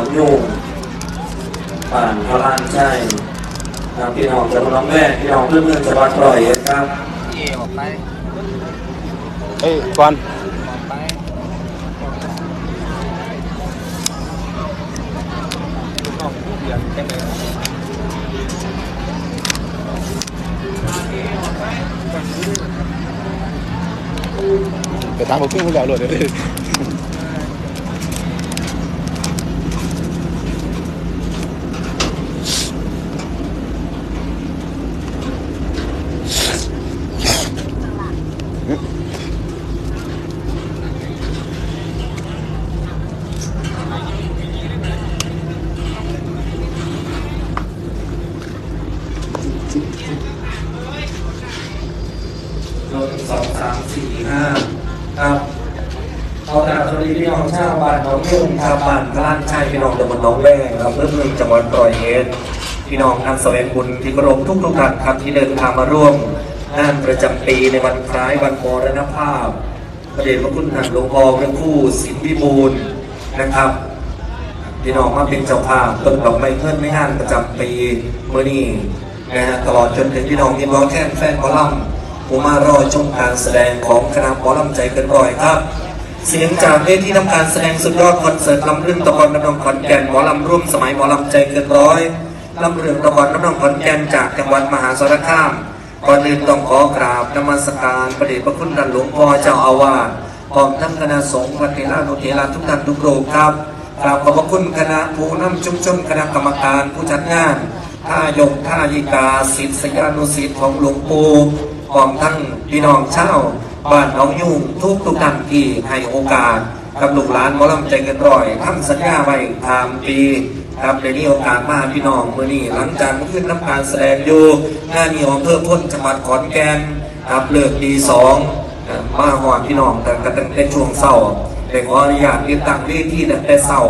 สวัสดีพี่น้องบ้านน้องยุ่งบ้านพระลานใช่ครับพี่น้องจังหวัดน้องแม่พี่น้องเพื่อนเพื่อนจังหวัดร้อยเอ็ดครับเอออกไปเอ้ยก่อนไปไปตามผมขึ้นเขาใหญ่เลยเดี๋ยว รถสองสามสี่ห้าครับเอาแต่สวัสดีพี่น้องชาวบ้านน้องยุ่งครับบ้านพระลานใช่พี่น้องตำบลน้องแว่ครับเพื่อเพื่อนจังหวัดร้อยเอ็ดพี่น้องท่างแสวงบุญที่เคารพทุกทุกท่านครับที่เดินทางมาร่วมงานประจำปีในวันคล้ายวันมรณภาพพระเดชพระคุณท่านหลวงพ่อพระคู่สินพิบูลนะครับพี่น้องมาเป็นเจ้าภาพต้นดอกไม้เพื่อนไม่ห้านประจำปีเมื่อนี้นะฮะตลอดจนถึงพี่น้องที่ร้องแค่นแฟนหมอลำผู้มารอชมการแสดงของคณะหมอลำใจเกินร้อยครับ เสียงจากเวทีทำการแสดงสุดยอดคอนเสิร์ตลำเรื่องตะกอนน้ำนองขอนแก่นหมอลำร่วมสมัยหมอลำใจเกินร้อยลำเรื่องตะกอนน้ำนองขอนแก่นจากจังหวัดมหาสารคามก่อนอื่นต้องขอกราบนมัสการพระเดชพระคุณท่านหลวงพ่อเจ้าอาวาสพร้อมทั้งคณะสงฆ์พระเถระนุเถระทุกท่านทุกรูปครับกราบขอบพระคุณคณะผู้นำชุมชนคณะกรรมการผู้จัดงานท่ายกท่ายิกาศิษยานุศิษย์ของหลวงปู่พร้อมทั้งพี่น้องเช่าวบ้านน้องยุ่งทุกทุกท่าน ที่ให้โอกาสกับลูกหลานหมอลำใจเกันร้อยทำสัญญาไว้ทามปีครับในนี้โอกาสมาพี่น้องเมื่อนี้หลังจากขึ้นน้ำการแสดงอยู่งานนี้ของเพิ่มพ้นจังหวัดขอนแก่นครับเลิกดีสองมาหอดพี่น้องแต่ก็ตั้งแต่ช่วงเศร้าแต่ขออนุญาตติดตั้งเวทีตั้งแต่เศร้า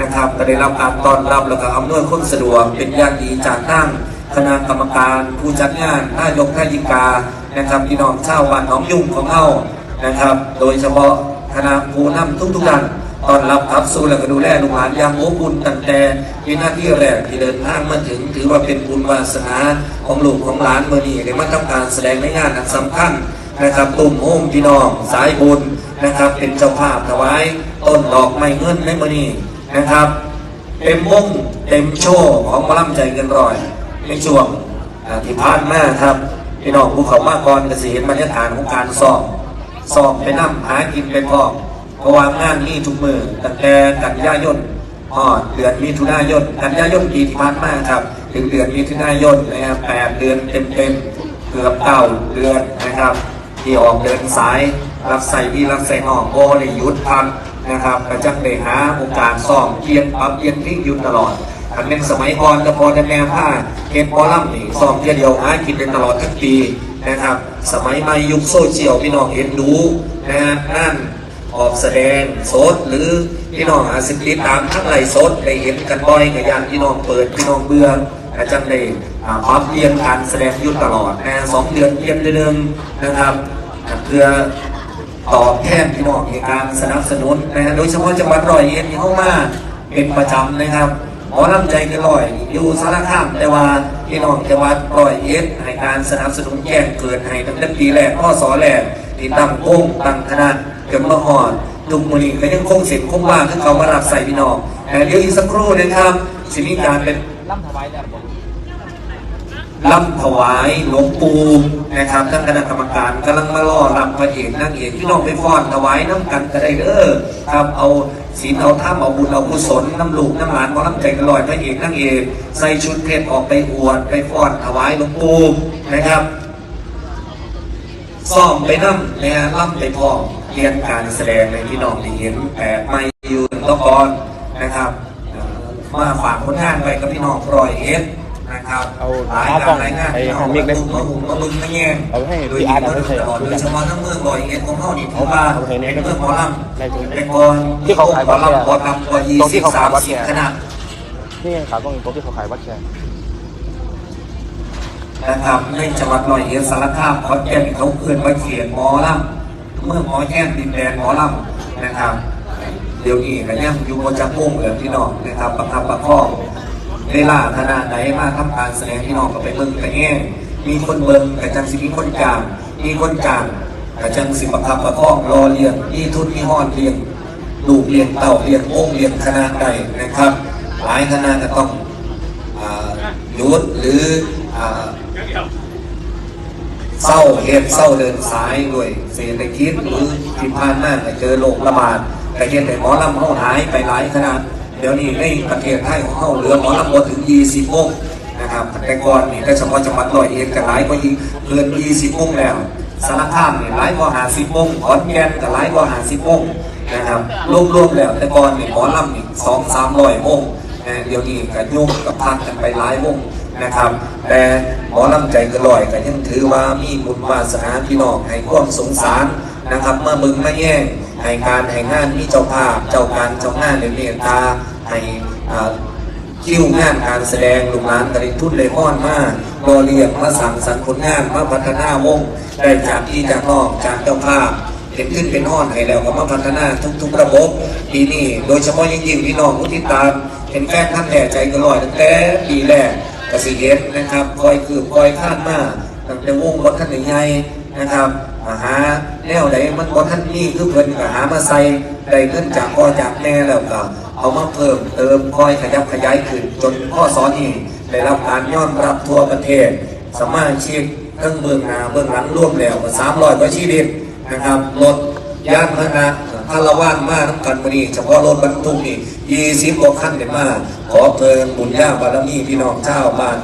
นะครับก็ได้รับการต้อนรับแล้วก็อำนวยความสะดวกเป็นอย่างดีจากทั้งคณะกรรมการผู้จัดงานนายกท่ายิกานะครับพี่น้องชาวบ้านหนองยุ่งของเฮา นะครับ โดยเฉพาะคณะผู้นำทุกๆท่านตอนรับครับสู้และก็ดูแลลูกหลานอย่างอบอุ่นตั้งแต่วินาที่แรกที่เดินทางมาถึง ถือว่าเป็นบุญวาสนาของลูกของหลานเมื่อนี้ได้มาทำการแสดงในงานอันสำคัญนะครับตุ่มโฮมพี่น้องสายบุญนะครับ เป็นเจ้าภาพถวายต้นดอกไม้เงินในมือนี้นะครับ เต็มวงเต็มโชว์ของมอลำใจเกินร้อยในช่วงที่ผ่านมาครับพี่น้องภูเขามากรเกษียณบรรยากาศของการสอบ สอบไปนั่หากินไปพอมเพราะว่างานนี้ทุกมือตั้งแต่กันยายนฮอดเดือนมิถุนายนกันยายนปีที่ผ่านมาครับ ถึงเดือนมิถุนายนนะครับแปดเดือนเต็มๆเกือบเก้าเดือนนะครับ ที่ออกเดินสาย รับใส่พี่รับใส่นอกโบในยุทธพันนะครับประจักษ์ได้หาโอกาสซ่อมเกียนปรับเกียนที่ยุทธตลอดอันเป็นสมัยก่อนแต่พอจะแม่ผ้าเกณฑ์พอล่ำนี่ซ่อมเทียเดียวหากินได้ตลอดทั้งปี นะครับ สมัยใหม่ยุคโซเชียลพี่น้องเห็นดูนะฮะนั่นออกแสดงโซดหรือพี่น้องอาสิติดตามทั้งไหลฟ์สดได้เห็นกันบ่อยกับยานพี่น้องเปิดพี่น้องเบื่ออาจารย์ได้อ่าปรับเปลี่ยนการแสดงยุทธตลอดนะสองเดือนเปลี่ยนเดือนหนึ่งนะครับเพื่อตอบแทนพี่น้องในการสนับสนุนนะฮะโดยเฉพาะจังหวัดร้อยเอ็ดที่เข้ามาเป็นประจำนะครับ หมอลำใจเกันร้อยอยู่สารคามแต่ว่าพี่น้องจังหวัดร้อยเอ็ดให้การสนับสนุนแจ้งเกิดให้ตั้งแต่ปีแรกข้อสอแรกที่ตั้งโค้งตั้งคณะจนมาหอดทุกมือนี้ก็ยังคงเสียงคงว่างที่เขามารับใส่พี่น้องแต่เดี๋ยวอีกสักครู่นะครับสิมีการเป็นล่ำถวายแล้วบอกลำถวายหลวงปู่นะครับท่านคณะกรรมการกำลังมาล่อลำพระเอกนางเอกพี่น้องไปฟ้อนถวายน้ำกันก็ได้เด้อครับเอา ศีลเอาท่ามเอาบุญเอากุศลน้ำลูกน้ำหลานของน้ำใจกลอยพระเอกนั่งเอกใส่ชุดเพชรออกไปอวดไปฟ้อนถวายหลวงปู่นะครับซ่อมไปน้ำนะฮะล่ำไปพอมเรียนการแสดงในพี่น้องที่เห็นแต่ไม่อยู่ตะกอนนะครับ มาฝากผลงานไปกับพี่น้องรอยเอ็ด นะครับเอาหลายเอากากล้รองหลายงานไอ้ที่ของเอามิกเลยมาหุ่มมาบึงมาแย่งเอาให้โดยพี่อาร์ตเอาให้ตใส่ลอดโดยเฉพาะทั้งเมืองรอยเอ็ดของเขานี่ถือว่าเอาให้เนี่ยเป็นเมืองหมอลได้ตรงนี้ำแต่ก่อนที่เขาขายหมอวัดแชร์ลำหมอลำกว่ายี่ตรงที่สิบเขาสาขามยวัดสิบแชร์คณะนี่ไงขากล้องโต๊ะที่เขาขายวัดแชร์นะครับในจังหวัดร้อยเอ็ดสารคามขอนแก่นเขาเพื่อนมาเขียนหมอลำเมืองหมอแค่นดินแดนหมอลำนะครับ เดี๋ยวนี้ก็ยังอยู่บนจักรมุ่งเหลือพี่น้องนะครับประคับประคอง เวลาขนาดไหนมาทำการแสดงพี่น้องก็ไปเบิ่งไปแง่มีคนเบิ่งแต่จังสิมีคนจางมีคนจางแต่จังสิประคับประคองรอเลี้ยงมีทุนมีห้อนเลี้ยงลูกเลี้ยงเต่าเลี้ยงองค์เลี้ยงคณะใดนะครับ หลายคณะก็ต้องหยุดหรือเศร้าเหตุเศร้าเดินสายด้วยเศรษฐกิจหรือที่ผ่านมาก็เจอโรคระบาดแต่เหตุแต่หมอลำเขาหายไปหลายขนาด เดี๋ยวนี้ในประเทศไทยของเขาเหลือหมอลำบ่ถึง 20วงนะครับแต่ก่อนนี่ก็เฉพาะจังหวัดร้อยเอ็ดก็หลายกว่าอีกเกิน 20วงแล้วสารคามนี่หลายกว่า50วงขอนแก่นก็หลายกว่า50วงนะครับรวมๆแล้วแต่ก่อนนี่หมอลำนี่2 300วงนะเดี๋ยวนี้ก็ยุ่งกับพักกันไปหลายวงนะครับ แต่หมอลำใจกระลอยก็ยังถือว่ามีบุญวาสนาพี่น้องให้ความสงสารนะครับเมื่อมึงไม่แย่งให้การให้งานมีเจ้าภาพ เจ้าการเจ้างานเรียตา ให้คิวงานการแสดงลูกหลานกระดิทุนเลยพ่อนมากรอเรียกมาสั่งสรรค์ผลงานมาพัฒนาวงได้จากที่จากนอกจากเจ้าภาพเห็นขึ้นเป็นห้อนให้แล้วก็มาพัฒนาทุกๆระบบปีนี้โดยเฉพาะยิ่งๆพี่น้องผู้ติดตามเห็นแฟนท่านแห่ใจกระลอยตั้งแต่ปีแรกกสิเห็นนะครับคอยคือคอยคาดมาตั้งแต่วงรถท่านใหญ่นะครับมาหาแนวไหนมันบท่านนี่คือเพิ่นก็หามาใส่ได้เงินจากพ่อจากแม่แล้วก็ เอามาเพิ่มเติมคอยขยับขยายขึ้น จนพ่อสอนนี่ได้รับการยอมรับทั่วประเทศ สมาชิกทั้งเบื้องหน้าเบื้องหลังร่วมแล้วสามร้อยกว่าชีวิตนะครับรถยานพาหนะพาละว่านมาทั้งกันมานี่เฉพาะรถบรรทุกนี่ยี่สิบกว่าคันเด็ดมากขอเพลิงบุญญาบารมีพี่น้องชาบ้าน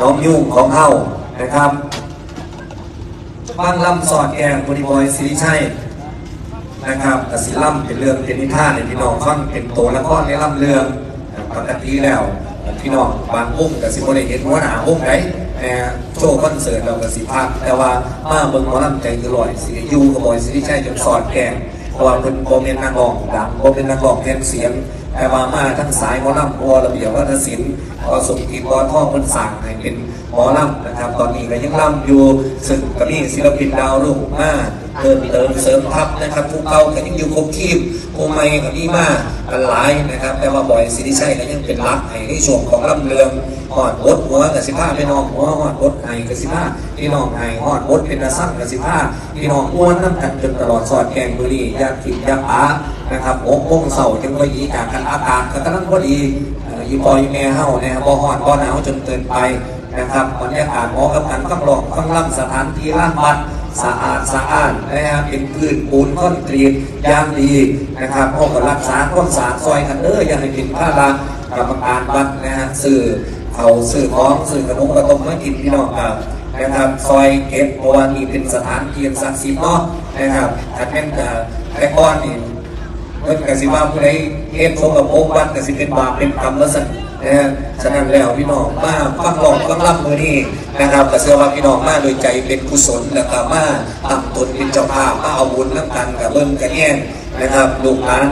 น้องยุ่งของเฮานะครับบ้านลำสอดแกงบริบอยสิริชัย นะครับกสิล่ำเป็นเรื่องเป็นนิทานในพี่น้องฟังเป็นโตละครในล่ำเรื่องปกติแล้วพี่น้องบางวงกสิบริเห็นว่าหนาวงไหนแหมโชว์คอนเสิร์ตเรากสิพักแต่ว่ามาเบิ่งหมอลำใจตลอยสิยูกับบอยสิริชัยจนสอดแกงเพราะว่าเป็นโมเมนนักร้องดังโมเป็นนักร้องแทนเสียงแต่ว่ามาทั้งสายหมอลำวระเบียบวัฒนศิลป์พอสมกิจบอท่อคนสั่งให้เป็นหมอลำนะครับ ตอนนี้ก็ยังลำอยู่ซึ่งก็มีศิลปินดาวรุ่งมา เติมเติมเสริมทัพนะครับผู้เก่าก็ยังอยู่ครบทีมผู้ใหม่ก็มีมากันหลายนะครับ แต่ว่าบ่อยสิริชัยก็ยังเป็นหลักให้ในช่วงของลำเรืองหอดบดหัวกับสิบ้าพี่น้องหัวหอดบดไห้กับสิบ้าพี่น้องไห้หอดบดเป็นตะสั่งกับสิบ้าพี่น้องอ้วนน้ำกันจนตลอดสอดแกงบุรียาขิดยาป้านะครับโอ้โงเสาจังพอดีจากกันอากาศก็กำลังพอดีอ่ออยู่ปอยแม่เฮาเนี่ยบ่หอดบ่หนาวจนเกินไปนะครับบรรยากาศเหมาะกับการฟังร้องฟังล่ำสถานที่ล่างบัด สะอาดสะอาดนะครับเป็นพื้นปูนคอนกรีตยางดีนะครับพ่อก็รักษาความสาซอยกันเด้ออย่าให้เป็นผ้าลากรรมการวัดนะฮะสื่อเขาสื่อของสื่อขนมกระต้มมากินพี่น้องครับนะครับซอยเก็บเพราะว่านี่เป็นสถานที่ศักดิ์สิทธิ์เนาะนะครับถ้าเป็นเอ่แต่ก้อนนี่ เพิ่นกสิว่าผู้ใดเฮ็ดสกปรกวัดกสิเป็นบาปเป็นกรรมแล้วสั่นนะฮะฉะนั้นแล้วพี่น้องมาฟังร้องฟังรับมือนี้นะครับก็เชื่อว่าพี่น้องมาโดยใจเป็นกุศลแล้วก็มาตั้งตนเป็นเจ้าภาพมาเอาบุญน้ำกันกับเบิ่งกันแย่งนะครับลูกหลาน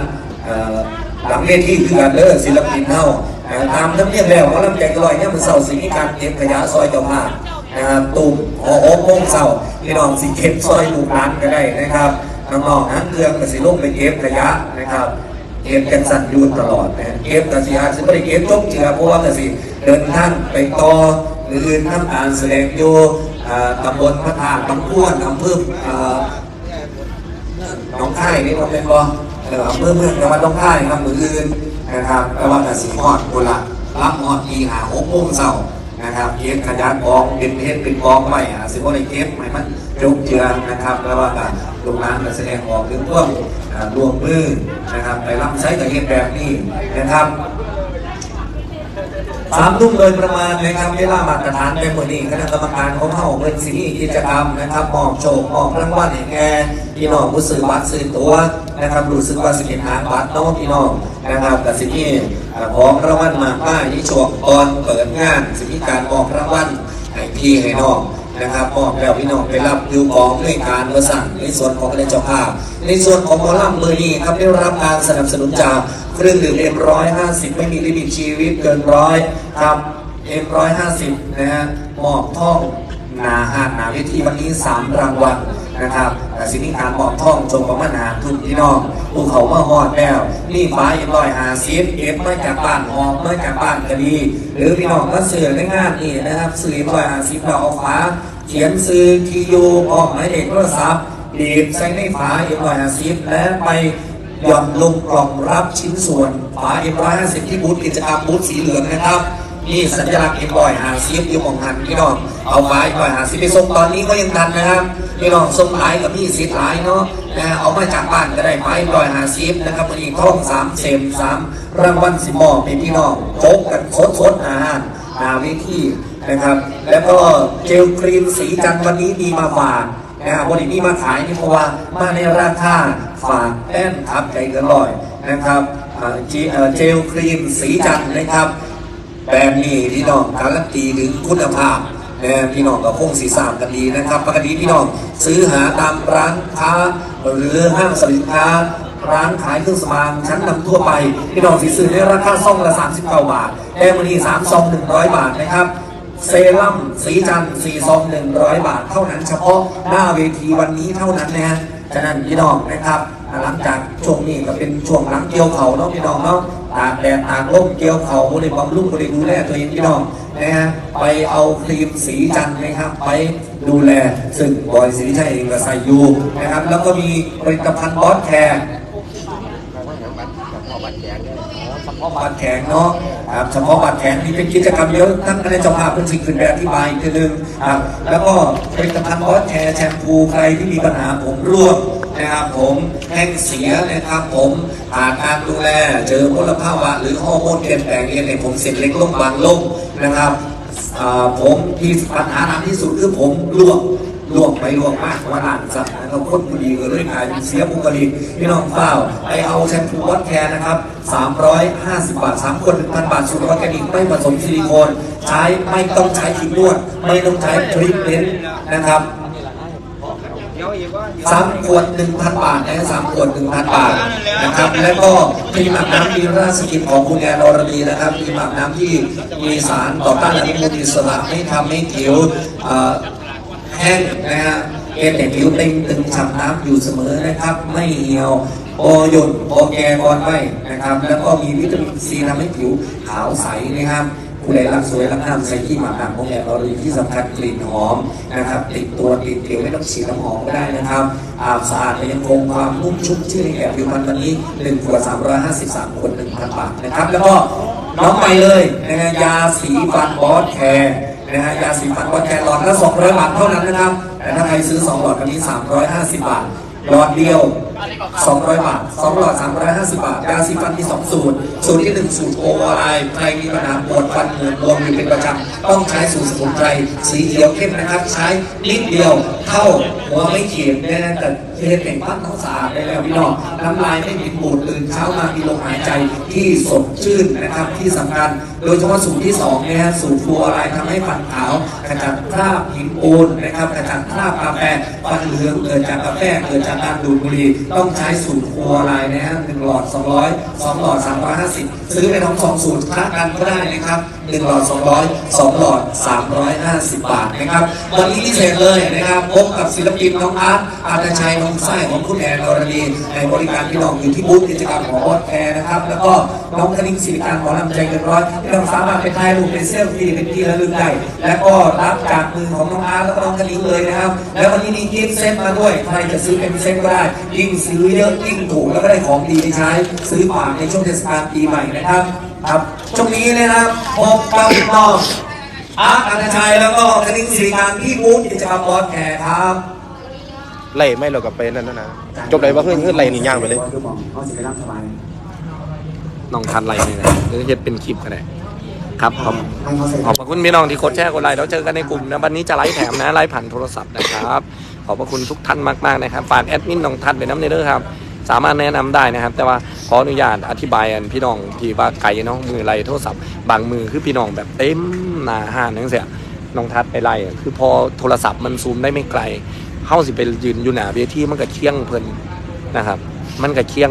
หลังเวทีคือกันเด้อศิลปินเฮาเอ่อตามธรรมเนียมแล้วหมอลำใจกระลอยเนี่ยมันเศร้าสิมีการเก็บขยะซอยเจ้าภาพนะครับตูมหัวโอ้โมงเศร้าพี่น้องสิเก็บซอยลูกหลานก็ได้นะครับ น้องๆนั้นเครื่องกสิลงไปเก็บขยะนะครับเก็บกันสั่นยูนตลอดนะเก็บกสิอาจจะไม่ได้เก็บจบเจือเพราะว่ากสิเดินทางไปต่อหรือนทำการแสดงอยู่ตำบลพระธาตุบางพวนอำเภออ่าหนองค่ายนี่มันเป็นบ่เอออำเภอเมืองจังหวัดหนองค่ายครับมืออื่นนะครับแต่ว่ากสิฮอดกุละรับฮอดตีหาหกโมงเช้า นะครับเก็บขยะกองเป็นเฮ็ดเป็นกองไว้อะสิบ่ได้เก็บให้มันจบเจือนะครับแล้วว่าการลูกหลานก็แสดงออกถึงพวกรวมมือนะครับไปรับใช้กับเหตุแบบนี้นะครับ สามทุ่มโดยประมาณนะครับเวลามาตรฐานเป็นวันนี้คณะกรรมการของเฮาเป็นสิ่งกิจกรรมนะครับมอบโชคมอบรางวัลให้แก่พี่น้องผู้สื่อบัตรซื้อตัวนะครับรู้สึกว่าสิเอ็ดหาบัตรน้องพี่น้องนะครับกับสิ่งที่ของรางวัลมากมายที่ช่วงตอนเปิดงานสิมีการมอบรางวัลให้พี่ให้น้อง นะครับมอบแล้วพี่น้องไปรับดูของด้วยการประสั่งในส่วนของคณะเจ้าภาพ ในส่วนของหมอลำมือนี้ครับได้รับการสนับสนุนจากเครื่องดื่มเอ็มร้อยห้าสิบไม่มีลิมิตชีวิตเกินร้อยครับเอ็มร้อยห้าสิบนะฮะมอบท่องนาหาดนาวิธีวันนี้สามรางวัล นะครับแต่สิ่งที่การบอกท่องจงประมาณหาทุนพี่น้องภูเขามาหอดแล้ว นี่ฟ้าเอ็มลอยหาซีฟเอฟไมาจากบ้านหอมมาจากบ้านก็ดี หรือพี่น้องก็เสือในงานนี่นะครับสื่อลอยหาซีฟเราเอาฟ้าเขียนซื้อคียูออกหมายเลขโทรศัพท์บีบใส่ในฝาเอ็มลอยหาซีฟและไปหย่อนลงกล่องรับชิ้นส่วนฝาเอ็มร้อยห้าสิบที่บูธกิจกรรมบูธสีเหลืองนะครับ นี่สัญลักษณ์เอ็มบอยหาซีฟอยู่มองหันพี่น้อง เอาฝาเอ็มบอยหาซีฟไปส่งตอนนี้ก็ยังทันนะครับ พี่น้องส่งหลายกับพี่สิทธิ์หลายเนาะนะเอามาจากบ้านก็ได้ฝาเอ็มบอยหาซีฟนะครับวันนี้ท่องสามเซมสามรางวัลสิบหมอเป็นพี่น้องโจ๊กกันสดสดๆอาหารนาเวทีนะครับ แล้วก็เจลครีมสีจันต์วันนี้มีมาฝากนะครับวันนี้มีมาขายนี่เพราะว่ามาในราคาฝากแป้นทับใจกินร้อยนะครับเจลครีมสีจันนะครับ แบรนด์นี้พี่น้องการันตีถึงคุณภาพนะพี่น้องก็คงสีสามกันดีนะครับ ปกติพี่น้องซื้อหาตามร้านค้า หรือห้างสรรพสินค้า ร้านขายเครื่องสำอางชั้นนำทั่วไป พี่น้องสีซื้อในราคาซองละ 39 บาทแอร์มันนี่3ซอง 100 บาทนะครับเซรั่มสีจันทร์สีซองหนึ่งร้อยบาท เท่านั้นเฉพาะหน้าเวทีวันนี้เท่านั้นนะฮะ ฉะนั้นพี่น้องนะครับ หลังจากช่วงนี้ก็เป็นช่วงหลังเกี่ยวเขาเนาะพี่น้องเนาะตากแดดตากลมเกี่ยวเขาบริบำรุงบริดูแลตัวเองพี่น้องนะฮะไปเอาครีมสีจันนะครับ ไปดูแลซึ่งบอยสีชัยเองก็ใส่อยู่นะครับ แล้วก็มีผลิตภัณฑ์บอสแคร์เฉพาะบาดแขนเนาะครับเฉพาะบาดแขนนี่เป็นกิจกรรมเยอะทั้งคณะเจ้าภาพเป็นสิ่งขึ้นแบบอธิบายอีกทีหนึง ครับ แล้วก็ผลิตภัณฑ์บอสแคร์แชมพูใครที่มีปัญหาผมร่วงนะครับผมแห้งเสียนะครับผมขาดการดูแลเจอมลภาวะ หรือฮอร์โมนเปลี่ยนแปลงเองเนี่ยผมเสร็จเล็กลงบางลงนะครับผมที่ปัญหาหนักที่สุดคือผมร่วง ลวงไปลวงมากว่าอ่านสัตว์นะครับคนผู้ดีก็เลยกลายเป็นเสียบุคลิกพี่น้องเปล่าไปเอาแชมพูวัดแคร์นะครับ 350 บาท 3 คน1,000 บาทสูตรออร์แกนิกไม่ผสมซิลิโคน ใช้ไม่ต้องใช้ครีมนวด ไม่ต้องใช้ทรีทเมนต์นะครับสามขวดหนึ่งพันบาทนะสามขวดหนึ่งพันบาทนะครับ แล้วก็ครีมอาบน้ำมีราชกิจของคุณแอนอรดีนะครับครีมอาบน้ำที่มีสารต่อต้านอนุมูลอิสระไม่ทำให้ผิวเอ่อแห้งนะฮะเอ็นแต่ผิวเต็มตึงฉ่ำน้ำอยู่เสมอนะครับ ไม่เหี่ยวโอหยดโอแกก่อนไว้นะครับ แล้วก็มีวิตามินซีทำให้ผิวขาวใสนะครับผู้ใดรักสวยรักงามใส่ที่หมักหนักของแอนอรดีที่สำคัญกลิ่นหอมนะครับ ติดตัวติดเอวไม่ต้องฉีดน้ำหอมก็ได้นะครับอาบสะอาดแต่ยังคงความนุ่มชุ่มชื่นในแอบผิวพรรณวันนี้1ขวด353ขวด1,000บาทนะครับ แล้วก็น้องไปเลยนะฮะยาสีฟันบอสแคร์ นะฮะยาสีฟันบอนแคร์หลอดละ200 บาทเท่านั้นนะครับ แต่ถ้าใครซื้อ 2 หลอดกันนี้ 350 บาท หลอดเดียว 200 บาท 2 หลอด 350 บาท ยาสีฟันมี 2 สูตร สูตรที่ 1 สูตรโอไอใครมีปัญหาปวดฟันเหมือนบวมอยู่เป็นประจำ ต้องใช้สูตรสมุนไพรสีเขียวเข้มนะครับ ใช้นิดเดียว้าหัวไม่เขียนแน่แต่เทเป่งปั้นต้องสะอาดได้แล้วพี่น้องน้ำลายไม่ผิดบูดตื่นเช้ามามีลมหายใจที่สดชื่นนะครับที่สำคัญ โดยเฉพาะสูตรที่2เนี่ยฮะสูตรฟลูออไรทำให้ฟันขาวขจัดคราบหินปูนนะครับขจัดคราบกาแฟฟันเหลืองเกิดจากกาแฟเกิดจากการดูดบุหรี่ต้องใช้สูตรฟลูออไรนะฮะหนึ่งหลอด200สองหลอด350 ซื้อไปทั้งสองสูตรคละกันก็ได้นะครับหนึ่งหลอด200สองหลอด350 บาทนะครับวันนี้พิเศษเลยนะครับพบกับศิลปินน้องอาร์ตอาตชัยน้องไส้ของคุณแอนอรดีในบริการพี่น้องอยู่ที่บูธกิจกรรมของบอสแคร์นะครับ แล้วก็น้องคณิงศิริการหมอลำใจเกินร้อยที่เราสามารถไปถ่ายรูปเป็นเซลฟี่เป็นที่ระลึกได้และก็รับจากมือของน้องอาร์ตแล้วก็น้องคณิงเลยนะครับ แล้ววันนี้มีกิฟต์เซตมาด้วยใครจะซื้อเป็นเซตก็ได้ยิ่งซื้อเยอะยิ่งถูกแล้วก็ได้ของดีไปใช้ ซื้อฝากในช่วงเทศกาลปีใหม่นะครับครับช่วงนี้นะครับพบกับน้อง อาร์ตอาร์ตชัยแล้วก็คณิงศิริการที่บูธกิจกรรมบอสแคร์ครับไล่ไม่เรากับเป็นนั่นนะนะจบเลยว่าเพื่อนเพื่อนไล่หนีย่างไปเลยคือมองเขาจะไปรับสบายน้องทันไลน์นี่นะหรือเฮ็ดเป็นคลิปก็ได้ครับขอบให้เขาเสร็จขอบพระคุณพี่น้องที่กดแชร์กดไลค์แล้วเจอกันในกลุ่มนะวันนี้จะไลฟ์แถมนะไลฟ์ผ่านโทรศัพท์นะครับ ขอบพระคุณทุกท่านมากๆนะครับฝากแอดมินน้องทันเป็นน้ำเนเดอร์ครับสามารถแนะนำได้นะครับ แต่ว่าขออนุญาตอธิบายอันพี่น้องที่ว่าไกลเนาะมือไลโทรศัพท์บางมือคือพี่น้องแบบเต็ม หนาห้านนั่นเสียน้องทัดไปไล่คือพอโทรศัพท์มันซูมได้ไม่ไกลเข้าสิไปยืนอยู่หนาเวทีมันก็เคี่ยงเพลินนะครับ มันก็เคี่ยง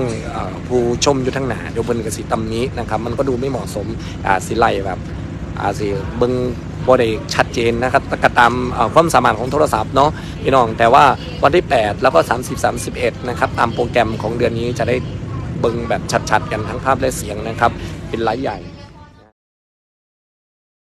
ผู้ชมอยู่ทั้งหนาเดี๋ยวเพลินก็สิตำนี้นะครับ มันก็ดูไม่เหมาะสมอาสิไล่แบบอาสิเบิ่งบ่ได้ชัดเจนนะครับก็ตามความสามารถของโทรศัพท์เนาะพี่น้องแต่ว่าวันที่ 8 แล้วก็ 30 31 นะครับ ตามโปรแกรมของเดือนนี้จะได้เบิ่งแบบชัดๆ กันทั้งภาพและเสียงนะครับ เป็นไลฟ์ใหญ่